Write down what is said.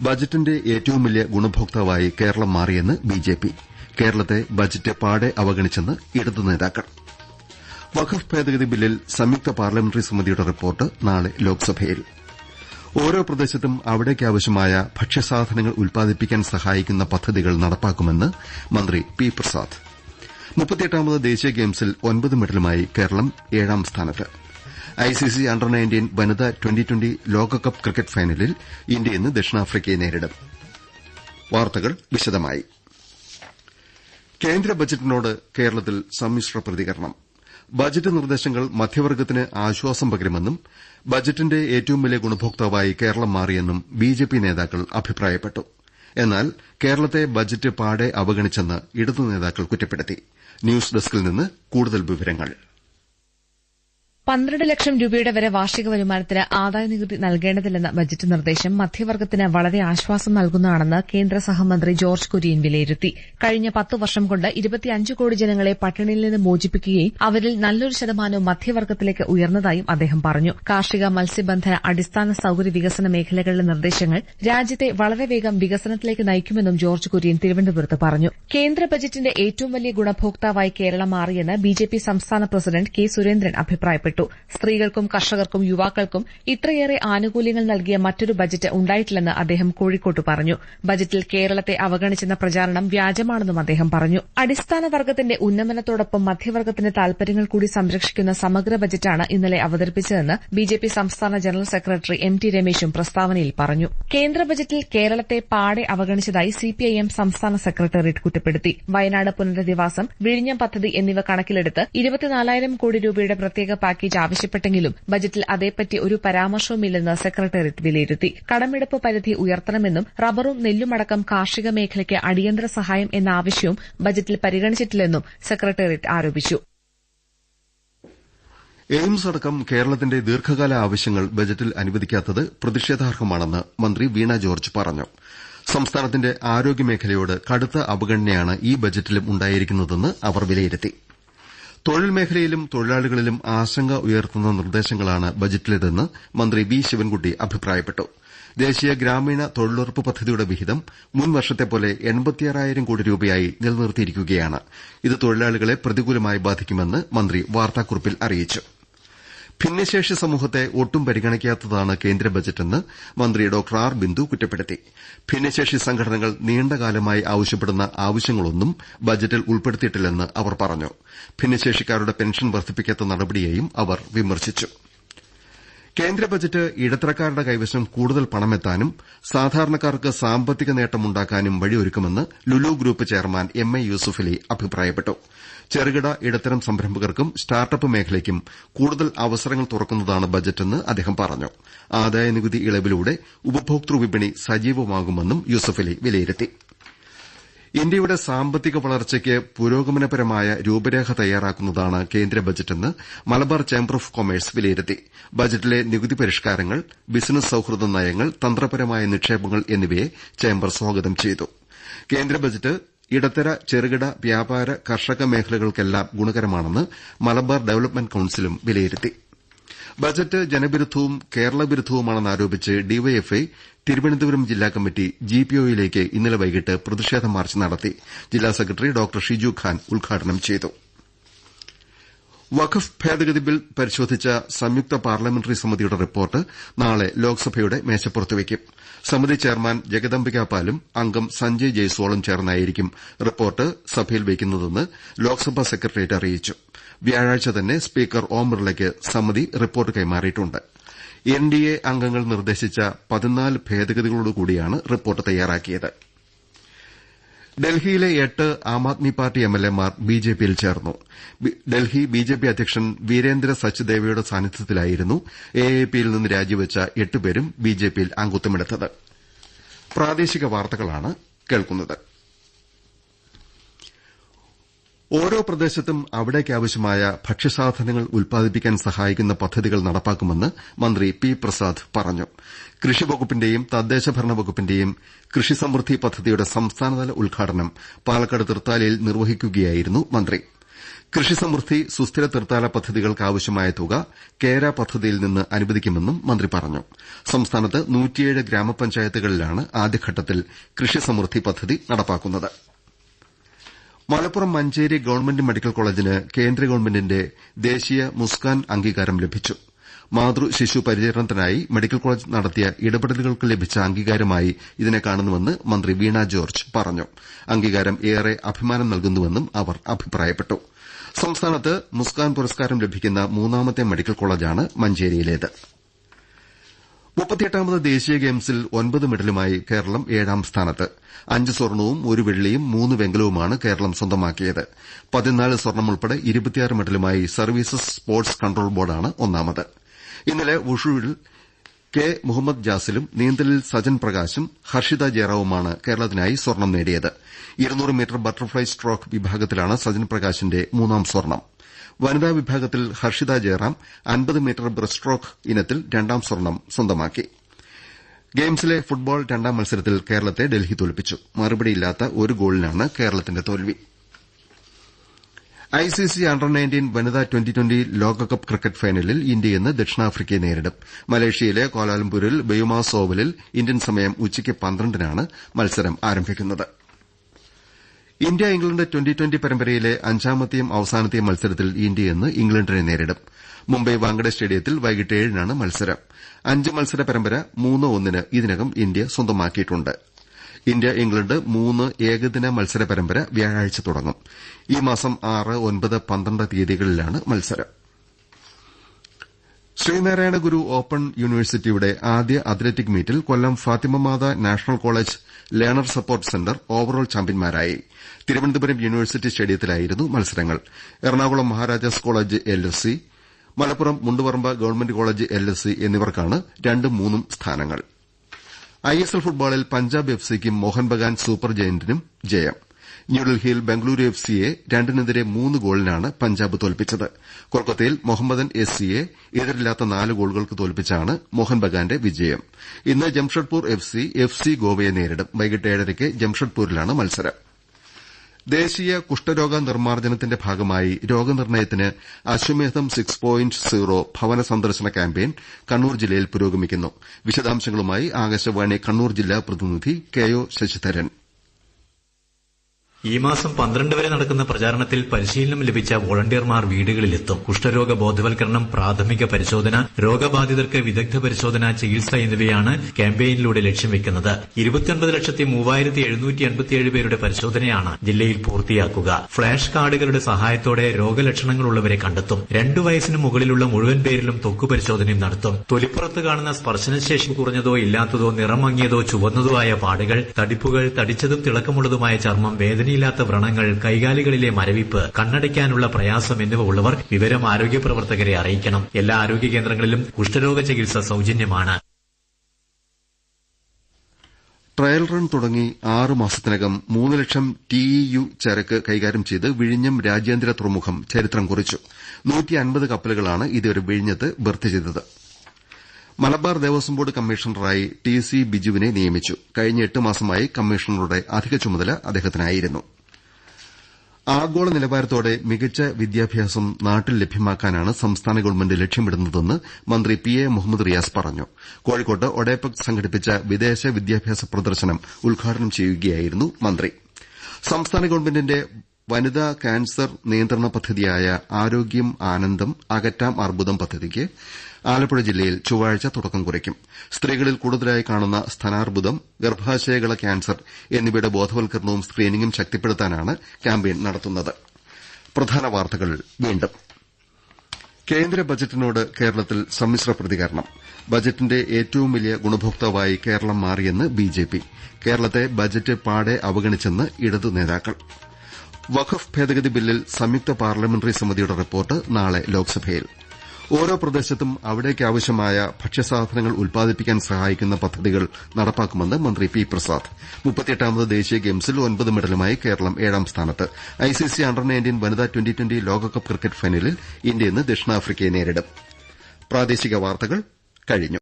ബജറ്റിന്റെ ഏറ്റവും വലിയ ഗുണഭോക്താവായി കേരളം മാറിയെന്ന് ബിജെപി. കേരളത്തെ ബജറ്റ് പാടെ അവഗണിച്ചെന്ന് ഇടതു നേതാക്കൾ. വഖഫ് ഭേദഗതി ബില്ലിൽ സംയുക്ത പാർലമെന്ററി സമിതിയുടെ റിപ്പോർട്ട് നാളെ ലോക്സഭയിൽ. ഓരോ പ്രദേശത്തും അവിടേക്കാവശ്യമായ ഭക്ഷ്യസാധനങ്ങൾ ഉൽപ്പാദിപ്പിക്കാൻ സഹായിക്കുന്ന പദ്ധതികൾ നടപ്പാക്കുമെന്ന് മന്ത്രി പി പ്രസാദ്. മുപ്പത്തിയെട്ടാമത് ദേശീയ ഗെയിംസിൽ ഒൻപത് മെഡലുമായി കേരളം ഏഴാം സ്ഥാനത്ത്. ഐസിസി അണ്ടർ നയന്റീൻ വനിതാ ട്വന്റി ട്വന്റി ലോകകപ്പ് ക്രിക്കറ്റ് ഫൈനലിൽ ഇന്ത്യ ഇന്ന് ദക്ഷിണാഫ്രിക്കയെ നേരിടും. വാർത്തകൾ വിശദമായി. കേന്ദ്ര ബജറ്റിനോട് കേരളത്തിൽ സമ്മിശ്ര പ്രതികരണം. ബജറ്റ് നിർദ്ദേശങ്ങൾ മധ്യവർഗത്തിന് ആശ്വാസം പകരുമെന്നും ബജറ്റിന്റെ ഏറ്റവും വലിയ ഗുണഭോക്താവായി കേരളം മാറിയെന്നും ബിജെപി നേതാക്കൾ അഭിപ്രായപ്പെട്ടു. എന്നാൽ കേരളത്തെ ബജറ്റ് പാടെ അവഗണിച്ചെന്ന് ഇടതു നേതാക്കൾ കുറ്റപ്പെടുത്തി. ന്യൂസ് ഡെസ്കിൽ നിന്ന് കൂടുതൽ വിവരങ്ങൾ. പന്ത്രണ്ട് ലക്ഷം രൂപയുടെ വരെ വാർഷിക വരുമാനത്തിന് ആദായനികുതി നൽകേണ്ടതില്ലെന്ന ബജറ്റ് നിർദ്ദേശം മധ്യവർഗത്തിന് വളരെ ആശ്വാസം നൽകുന്നതാണെന്ന് കേന്ദ്ര സഹമന്ത്രി ജോർജ് കുര്യൻ വിലയിരുത്തി. കഴിഞ്ഞ പത്ത് വർഷം കൊണ്ട് ഇരുപത്തിയഞ്ച് കോടി ജനങ്ങളെ പട്ടിണിയിൽ നിന്ന് മോചിപ്പിക്കുകയും അവരിൽ നല്ലൊരു ശതമാനവും മധ്യവർഗത്തിലേക്ക് ഉയർന്നതായും അദ്ദേഹം പറഞ്ഞു. കാർഷിക മത്സ്യബന്ധന അടിസ്ഥാന സൌകര്യ വികസന മേഖലകളിലെ നിർദ്ദേശങ്ങൾ രാജ്യത്തെ വളരെ വേഗം വികസനത്തിലേക്ക് നയിക്കുമെന്നും ജോർജ് കുര്യൻ തിരുവനന്തപുരത്ത് പറഞ്ഞു. കേന്ദ്ര ബജറ്റിന്റെ ഏറ്റവും വലിയ ഗുണഭോക്താവായി കേരളം മാറിയെന്ന് ബിജെപി സംസ്ഥാന പ്രസിഡന്റ് കെ സുരേന്ദ്രൻ അഭിപ്രായപ്പെട്ടു. സ്ത്രീകൾക്കും കർഷകർക്കും യുവാക്കൾക്കും ഇത്രയേറെ ആനുകൂല്യങ്ങൾ നൽകിയ മറ്റൊരു ബജറ്റ് ഉണ്ടായിട്ടില്ലെന്ന് അദ്ദേഹം കോഴിക്കോട്ട് പറഞ്ഞു. ബജറ്റിൽ കേരളത്തെ അവഗണിച്ചെന്ന പ്രചാരണം വ്യാജമാണെന്നും അദ്ദേഹം പറഞ്ഞു. അടിസ്ഥാന വർഗത്തിന്റെ ഉന്നമനത്തോടൊപ്പം മധ്യവർഗത്തിന്റെ താൽപര്യങ്ങൾ കൂടി സംരക്ഷിക്കുന്ന സമഗ്ര ബജറ്റാണ് ഇന്നലെ അവതരിപ്പിച്ചതെന്ന് ബിജെപി സംസ്ഥാന ജനറൽ സെക്രട്ടറി എം ടി രമേശും പ്രസ്താവനയിൽ പറഞ്ഞു. കേന്ദ്ര ബജറ്റിൽ കേരളത്തെ പാടെ അവഗണിച്ചതായി സിപിഐഎം സംസ്ഥാന സെക്രട്ടേറിയറ്റ് കുറ്റപ്പെടുത്തി. വയനാട് പുനരധിവാസം വിഴിഞ്ഞം പദ്ധതി എന്നിവ കണക്കിലെടുത്ത് ഇരുപത്തിനാലായിരം കോടി രൂപയുടെ പ്രത്യേക പാക്കേജ് ആവശ്യപ്പെട്ടെങ്കിലും ബജറ്റിൽ അതേപ്പറ്റി ഒരു പരാമർശവുമില്ലെന്ന് സെക്രട്ടേറിയറ്റ് വിലയിരുത്തി. കടമെടുപ്പ് പരിധി ഉയർത്തണമെന്നും റബ്ബറും നെല്ലുമടക്കം കാർഷിക മേഖലയ്ക്ക് അടിയന്തര സഹായം എന്ന ആവശ്യവും ബജറ്റിൽ പരിഗണിച്ചിട്ടില്ലെന്നും സെക്രട്ടേറിയറ്റ് ആരോപിച്ചു. എയിംസ് അടക്കം കേരളത്തിന്റെ ദീർഘകാല ആവശ്യങ്ങൾ ബജറ്റിൽ അനുവദിക്കാത്തത് പ്രതിഷേധാർഹമാണെന്ന് മന്ത്രി വീണ ജോർജ് പറഞ്ഞു. സംസ്ഥാനത്തിന്റെ ആരോഗ്യമേഖലയോട് കടുത്ത അവഗണനയാണ് ഈ ബജറ്റിലും ഉണ്ടായിരിക്കുന്നതെന്ന് അവർ വിലയിരുത്തി. തൊഴിൽ മേഖലയിലും തൊഴിലാളികളിലും ആശങ്ക ഉയർത്തുന്ന നിർദ്ദേശങ്ങളാണ് ബജറ്റിലേതെന്ന് മന്ത്രി വി ശിവൻകുട്ടി അഭിപ്രായപ്പെട്ടു. ദേശീയ ഗ്രാമീണ തൊഴിലുറപ്പ് പദ്ധതിയുടെ വിഹിതം മുൻ വർഷത്തെപ്പോലെ എൺപത്തിയാറായിരം കോടി രൂപയായി നിലനിർത്തിയിരിക്കുകയാണ്. ഇത് തൊഴിലാളികളെ പ്രതികൂലമായി ബാധിക്കുമെന്ന് മന്ത്രി വാർത്താക്കുറിപ്പിൽ അറിയിച്ചു. ഭിന്നശേഷി സമൂഹത്തെ ഒട്ടും പരിഗണിക്കാത്തതാണ് കേന്ദ്ര ബജറ്റെന്ന് മന്ത്രി ഡോക്ടർ ആർ. ബിന്ദു കുറ്റപ്പെടുത്തി. ഭിന്നശേഷി സംഘടനകൾ നീണ്ടകാലമായി ആവശ്യപ്പെടുന്ന ആവശ്യങ്ങളൊന്നും ബജറ്റിൽ ഉൾപ്പെടുത്തിയിട്ടില്ലെന്ന് അവർ പറഞ്ഞു. ഭിന്നശേഷിക്കാരുടെ പെൻഷൻ വർദ്ധിപ്പിക്കാത്ത നടപടിയെയും അവർ വിമർശിച്ചു. കേന്ദ്ര ബജറ്റ് ഇടത്തരക്കാരുടെ കൈവശം കൂടുതൽ പണമെത്താനും സാധാരണക്കാർക്ക് സാമ്പത്തിക നേട്ടമുണ്ടാക്കാനും വഴിയൊരുക്കുമെന്ന് Lulu group chairman M A Yusuffali അഭിപ്രായപ്പെട്ടു. ചെറുകിട ഇടത്തരം സംരംഭകർക്കും സ്റ്റാർട്ടപ്പ് മേഖലയ്ക്കും കൂടുതൽ അവസരങ്ങൾ തുറക്കുന്നതാണ് ബജറ്റെന്ന് അദ്ദേഹം പറഞ്ഞു. ആദായനികുതി ഇളവിലൂടെ ഉപഭോക്തൃ വിപണി സജീവമാകുമെന്നും യൂസഫലി വിലയിരുത്തി. ഇന്ത്യയുടെ സാമ്പത്തിക വളർച്ചയ്ക്ക് പുരോഗമനപരമായ രൂപരേഖ തയ്യാറാക്കുന്നതാണ് കേന്ദ്ര ബജറ്റെന്ന് മലബാർ ചേംബർ ഓഫ് കൊമേഴ്സ് വിലയിരുത്തി. ബജറ്റിലെ നികുതി പരിഷ്കാരങ്ങൾ ബിസിനസ് സൌഹൃദ നയങ്ങൾ തന്ത്രപരമായ നിക്ഷേപങ്ങൾ എന്നിവയെ ചേംബർ സ്വാഗതം ചെയ്തു. കേന്ദ്ര ബജറ്റ് ഇടത്തര ചെറുകിട വ്യാപാര കർഷക മേഖലകൾക്കെല്ലാം ഗുണകരമാണെന്ന് മലബാർ ഡെവലപ്മെന്റ് കൌൺസിലും വിലയിരുത്തി. ബജറ്റ് ജനവിരുദ്ധവും കേരള വിരുദ്ധവുമാണെന്നാരോപിച്ച് ഡിവൈഎഫ്ഐ തിരുവനന്തപുരം ജില്ലാ കമ്മിറ്റി ജിപിഒയിലേക്ക് ഇന്നലെ വൈകിട്ട് പ്രതിഷേധ മാർച്ച് നടത്തി. ജില്ലാ സെക്രട്ടറി ഡോക്ടർ ഷിജു ഖാൻ ഉദ്ഘാടനം ചെയ്തു. വഖഫ് ഭേദഗതി ബിൽ പരിശോധിച്ച സംയുക്ത പാർലമെന്ററി സമിതിയുടെ റിപ്പോർട്ട് നാളെ ലോക്സഭയുടെ മേശപ്പുറത്ത് വയ്ക്കും. സമിതി ചെയർമാൻ ജഗദംബിക പാലും അംഗം സഞ്ജയ് ജയ്സ്വാളും ചേർന്നായിരിക്കും റിപ്പോർട്ട് സഭയിൽ വയ്ക്കുന്നതെന്ന് ലോക്സഭാ സെക്രട്ടേറിയറ്റ് അറിയിച്ചു. വ്യാഴാഴ്ച തന്നെ സ്പീക്കർ ഓം ബിർളയ്ക്ക് സമിതി റിപ്പോർട്ട് കൈമാറിയിട്ടുണ്ട്. എൻ ഡി എ അംഗങ്ങൾ നിർദ്ദേശിച്ച പതിനാല് ഭേദഗതികളോടുകൂടിയാണ് റിപ്പോർട്ട് തയ്യാറാക്കിയത്. ഡൽഹിയിലെ എട്ട് ആം ആദ്മി പാർട്ടി എംഎൽഎമാർ ബിജെപിയിൽ ചേർന്നു. ഡൽഹി ബിജെപി അധ്യക്ഷൻ വീരേന്ദ്ര സച്ദേവയുടെ സാന്നിധ്യത്തിലായിരുന്നു എഎപിയിൽ നിന്ന് രാജിവെച്ച എട്ടുപേരും ബിജെപിയിൽ അംഗത്വമെടുത്തത്. ഓരോ പ്രദേശത്തും അവിടേക്കാവശ്യമായ ഭക്ഷ്യസാധനങ്ങൾ ഉൽപ്പാദിപ്പിക്കാൻ സഹായിക്കുന്ന പദ്ധതികൾ നടപ്പാക്കുമെന്ന് മന്ത്രി പി പ്രസാദ് പറഞ്ഞു. കൃഷിവകുപ്പിന്റെയും തദ്ദേശഭരണ വകുപ്പിന്റെയും കൃഷി സമൃദ്ധി പദ്ധതിയുടെ സംസ്ഥാനതല ഉദ്ഘാടനം പാലക്കാട് തൃത്താലയിൽ നിർവഹിക്കുകയായിരുന്നു മന്ത്രി. കൃഷി സമൃദ്ധി സുസ്ഥിര തീർത്ഥാടന പദ്ധതികൾക്ക് ആവശ്യമായ തുക കേര പദ്ധതിയിൽ നിന്ന് അനുവദിക്കുമെന്നും മന്ത്രി പറഞ്ഞു. സംസ്ഥാനത്ത് ഗ്രാമപഞ്ചായത്തുകളിലാണ് ആദ്യഘട്ടത്തിൽ കൃഷി സമൃദ്ധി പദ്ധതി നടപ്പാക്കുന്നത്. മലപ്പുറം മഞ്ചേരി ഗവൺമെന്റ് മെഡിക്കൽ കോളേജിന് കേന്ദ്ര ഗവൺമെന്റിന്റെ ദേശീയ മുസ്കാൻ അംഗീകാരം ലഭിച്ചു. മാതൃ ശിശു പരിചരണത്തിനായി മെഡിക്കൽ കോളേജ് നടത്തിയ ഇടപെടലുകൾക്ക് ലഭിച്ച അംഗീകാരമായി ഇതിനെ കാണുന്നുവെന്ന് മന്ത്രി വീണ ജോർജ് പറഞ്ഞു. അംഗീകാരം ഏറെ അഭിമാനം നൽകുന്നുവെന്നും അവർ അഭിപ്രായപ്പെട്ടു. സംസ്ഥാനത്ത് മുസ്കാൻ പുരസ്കാരം ലഭിക്കുന്ന മൂന്നാമത്തെ മെഡിക്കൽ കോളേജാണ് മഞ്ചേരിയിലേത്. മുപ്പത്തിയെട്ടാമത് ദേശീയ ഗെയിംസിൽ ഒൻപത് മെഡലുമായി കേരളം ഏഴാം സ്ഥാനത്ത്. അഞ്ച് സ്വർണവും ഒരു വെള്ളിയും മൂന്ന് വെങ്കലവുമാണ് കേരളം സ്വന്തമാക്കിയത്. പതിനാല് സ്വർണം ഉൾപ്പെടെ ഇരുപത്തിയാറ് മെഡലുമായി സർവീസസ് സ്പോർട്സ് കൺട്രോൾ ബോർഡാണ് ഒന്നാമത്. ഇന്നലെ വുഷുവിൽ കെ മുഹമ്മദ് ജാസിലും നീന്തലിൽ സജൻ പ്രകാശും ഹർഷിത ജയറാവുമാണ് കേരളത്തിനായി സ്വർണം നേടിയത്. മീറ്റർ ബട്ടർഫ്ളൈ സ്ട്രോക്ക് വിഭാഗത്തിലാണ് സജൻ പ്രകാശിന്റെ മൂന്നാം സ്വർണം. വനിതാ വിഭാഗത്തിൽ ഹർഷിത ജയറാം അൻപത് മീറ്റർ ബ്രസ്റ്റ് സ്ട്രോക്ക് ഇനത്തിൽ രണ്ടാം സ്വർണം സ്വന്തമാക്കി. ഗെയിംസിലെ ഫുട്ബോൾ രണ്ടാം മത്സരത്തിൽ കേരളത്തെ ഡൽഹി തോൽപ്പിച്ചു. മറുപടിയില്ലാത്ത ഒരു ഗോളിനാണ് കേരളത്തിന്റെ തോൽവി. ഐസിസി അണ്ടർ നയന്റീൻ വനിതാ ട്വന്റി ട്വന്റി ലോകകപ്പ് ക്രിക്കറ്റ് ഫൈനലിൽ ഇന്ത്യ ഇന്ന് ദക്ഷിണാഫ്രിക്കയെ നേരിടും. മലേഷ്യയിലെ കോലാലംപൂരിൽ ബെയുമാസ് ഓവലിൽ ഇന്ത്യൻ സമയം ഉച്ചയ്ക്ക് പന്ത്രണ്ടിനാണ് മത്സരം ആരംഭിക്കുന്നത്. ഇന്ത്യ ഇംഗ്ലണ്ട് ട്വന്റി ട്വന്റി പരമ്പരയിലെ അഞ്ചാമത്തെയും അവസാനത്തെയും മത്സരത്തിൽ ഇന്ത്യ ഇന്ന് ഇംഗ്ലണ്ടിനെ നേരിടും. മുംബൈ വാങ്കഡെ സ്റ്റേഡിയത്തിൽ വൈകിട്ട് ഏഴിനാണ് മത്സരം. അഞ്ച് മത്സര പരമ്പര മൂന്ന് ഒന്നിന് ഇതിനകം ഇന്ത്യ സ്വന്തമാക്കിയിട്ടുണ്ട്. ഇന്ത്യ ഇംഗ്ലണ്ട് മൂന്ന് ഏകദിന മത്സര പരമ്പര വ്യാഴാഴ്ച തുടങ്ങും. ഈ മാസം ആറ് ഒൻപത് പന്ത്രണ്ട് തീയതികളിലാണ് മത്സരം. ശ്രീനാരായണ ഗുരു ഓപ്പൺ യൂണിവേഴ്സിറ്റിയുടെ ആദ്യ അത്ലറ്റിക് മീറ്റിൽ Kollam Fathima Matha national college learner support centre overall ചാമ്പ്യൻമാരായി തിരുവനന്തപുരം യൂണിവേഴ്സിറ്റി സ്റ്റേഡിയത്തിലായിരുന്നു മത്സരങ്ങൾ. Ernakulam Maharajas college L S C Malappuram Mundupparamba government college L S C എന്നിവർക്കാണ് രണ്ടും മൂന്നും സ്ഥാനങ്ങൾ. ഐഎസ്എൽ ഫുട്ബോളിൽ പഞ്ചാബ് എഫ് സിക്കും മോഹൻ ബഗാൻ സൂപ്പർ ജയന്റിനും ജയം. ന്യൂഡൽഹിയിൽ ബംഗളൂരു എഫ് സിയെ രണ്ടിനെതിരെ മൂന്ന് ഗോളിനാണ് പഞ്ചാബ് തോൽപ്പിച്ചത്. കൊൽക്കത്തയിൽ മൊഹമ്മദൻ എസ് സിയെ എതിരില്ലാത്ത നാല് ഗോളുകൾക്ക് തോൽപ്പിച്ചാണ് മോഹൻ ബഗാന്റെ വിജയം. ഇന്ന് Jamshedpur F C F C ഗോവയെ നേരിടും. വൈകിട്ട് ഏഴരയ്ക്ക് ജംഷഡ്പൂരിലാണ് മത്സരം. ദേശീയ കുഷ്ഠരോഗ നിർമ്മാർജനത്തിന്റെ ഭാഗമായി രോഗനിർണയത്തിന് അശ്വമേധം സിക്സ് പോയിന്റ് സീറോ ഭവന സന്ദർശന ക്യാമ്പയിൻ കണ്ണൂർ ജില്ലയിൽ പുരോഗമിക്കുന്നു. വിശദാംശങ്ങളുമായി ആകാശവാണി കണ്ണൂർ ജില്ലാ പ്രതിനിധി കെ ഒ ശശിധരൻ. ഈ മാസം പന്ത്രണ്ട് വരെ നടക്കുന്ന പ്രചാരണത്തിൽ പരിശീലനം ലഭിച്ച വോളണ്ടിയർമാർ വീടുകളിലെത്തും. കുഷ്ഠരോഗ ബോധവൽക്കരണം പ്രാഥമിക പരിശോധന രോഗബാധിതർക്ക് വിദഗ്ധ പരിശോധന ചികിത്സ എന്നിവയാണ് ക്യാമ്പയിനിലൂടെ ലക്ഷ്യം വെക്കുന്നത്. പേരുടെ പരിശോധനയാണ് ജില്ലയിൽ പൂർത്തിയാക്കുക. ഫ്ളാഷ് കാർഡുകളുടെ സഹായത്തോടെ രോഗലക്ഷണങ്ങളുള്ളവരെ കണ്ടെത്തും. രണ്ടു വയസ്സിന് മുകളിലുള്ള മുഴുവൻ പേരിലും ത്വക്ക് പരിശോധനയും നടത്തും. തൊലിപ്പുറത്ത് കാണുന്ന സ്പർശനശേഷി കുറഞ്ഞതോ ഇല്ലാത്തതോ നിറം മങ്ങിയതോ ചുവന്നതോ ആയ പാടുകൾ തടിപ്പുകൾ തടിച്ചതും തിളക്കമുള്ളതുമായ ചർമ്മം വേദന വേദനയില്ലാത്ത വ്രണങ്ങൾ കൈകാലികളിലെ മരവിപ്പ് കണ്ണടയ്ക്കാനുള്ള പ്രയാസം എന്നിവ ഉള്ളവർ വിവരം ആരോഗ്യ പ്രവർത്തകരെ അറിയിക്കണം. എല്ലാ ആരോഗ്യ കേന്ദ്രങ്ങളിലും കുഷ്ഠരോഗ ചികിത്സ സൌജന്യമാണ്. ട്രയൽ റൺ തുടങ്ങി ആറ് മാസത്തിനകം മൂന്ന് ലക്ഷം ടിഇയു ചരക്ക് കൈകാര്യം ചെയ്ത് വിഴിഞ്ഞം രാജ്യാന്തര തുറമുഖം ചരിത്രം കുറിച്ചു. കപ്പലുകളാണ് ഇതുവരെ വിഴിഞ്ഞത്ത് ബർത്ത് ചെയ്തത്. മലബാർ ദേവസ്വം ബോർഡ് കമ്മീഷണറായി ടി സി ബിജുവിനെ നിയമിച്ചു. കഴിഞ്ഞ എട്ട് മാസമായി കമ്മീഷണറുടെ അധിക ചുമതല അദ്ദേഹത്തിനായിരുന്നു. ആഗോള നിലവാരത്തോടെ മികച്ച വിദ്യാഭ്യാസം നാട്ടിൽ ലഭ്യമാക്കാനാണ് സംസ്ഥാന ഗവൺമെന്റ് ലക്ഷ്യമിടുന്നതെന്ന് മന്ത്രി പി എ മുഹമ്മദ് റിയാസ് പറഞ്ഞു. കോഴിക്കോട്ട് ഒഡേപക് സംഘടിപ്പിച്ച വിദേശ വിദ്യാഭ്യാസ പ്രദർശനം ഉദ്ഘാടനം ചെയ്യുകയായിരുന്നു മന്ത്രി. സംസ്ഥാന ഗവൺമെന്റിന്റെ വനിതാ കാൻസർ നിയന്ത്രണ പദ്ധതിയായ ആരോഗ്യം ആനന്ദം അകറ്റാം അർബുദം പദ്ധതിക്ക് ആലപ്പുഴ ജില്ലയിൽ ചൊവ്വാഴ്ച തുടക്കം കുറിക്കും. സ്ത്രീകളിൽ കൂടുതലായി കാണുന്ന സ്ഥാനാർബുദം ഗർഭാശയകള ക്യാൻസർ എന്നിവയുടെ ബോധവൽക്കരണവും സ്ക്രീനിംഗും ശക്തിപ്പെടുത്താനാണ് ക്യാമ്പയിൻ നടത്തുന്നത്. കേന്ദ്ര ബജറ്റിനോട് കേരളത്തിൽ സമ്മിശ്ര പ്രതികരണം. ബജറ്റിന്റെ ഏറ്റവും വലിയ ഗുണഭോക്താവായി കേരളം മാറിയെന്ന് ബിജെപി. കേരളത്തെ ബജറ്റ് പാടെ അവഗണിച്ചെന്ന് ഇടതു നേതാക്കൾ. വഖഫ് ഭേദഗതി ബില്ലിൽ സംയുക്ത പാർലമെന്ററി സമിതിയുടെ റിപ്പോർട്ട് നാളെ ലോക്സഭയിൽ. ഓരോ പ്രദേശത്തും അവിടേക്കാവശ്യമായ ഭക്ഷ്യസാധനങ്ങൾ ഉൽപ്പാദിപ്പിക്കാൻ സഹായിക്കുന്ന പദ്ധതികൾ നടപ്പാക്കുമെന്ന് മന്ത്രി പി പ്രസാദ്. മുപ്പത്തിയെട്ടാമത് ദേശീയ ഗെയിംസിൽ ഒൻപത് മെഡലുമായി കേരളം ഏഴാം സ്ഥാനത്ത്. ഐസിസി അണ്ടർ നയന്റീൻ വനിതാ ട്വന്റി ട്വന്റി ലോകകപ്പ് ക്രിക്കറ്റ് ഫൈനലിൽ ഇന്ത്യ ഇന്ന് ദക്ഷിണാഫ്രിക്കയെ നേരിടും.